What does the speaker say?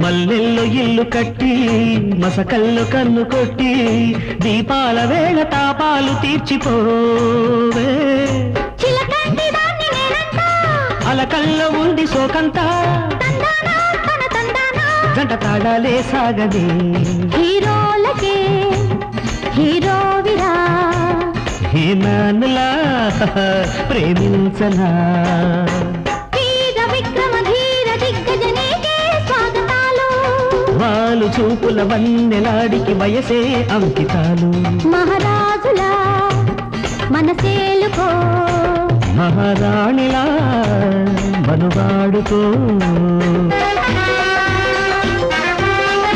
ముడుపులు కట్టి మసకల్లు కన్ను కొట్టి దీపాల వేళ తాపాలు తీర్చిపోవే. అలకల్లో ఉంది సోకంతా గంట తాడాలే సాగదే హీరోలకే హీరోవిరా. హీనానులా ప్రేమించనా. వాళ్ళు చూపుల వన్నెలాడికి వయసే అంకితాలు. మహారాజులా మనసేలుకో. మహారాణిలా మనువాడుకో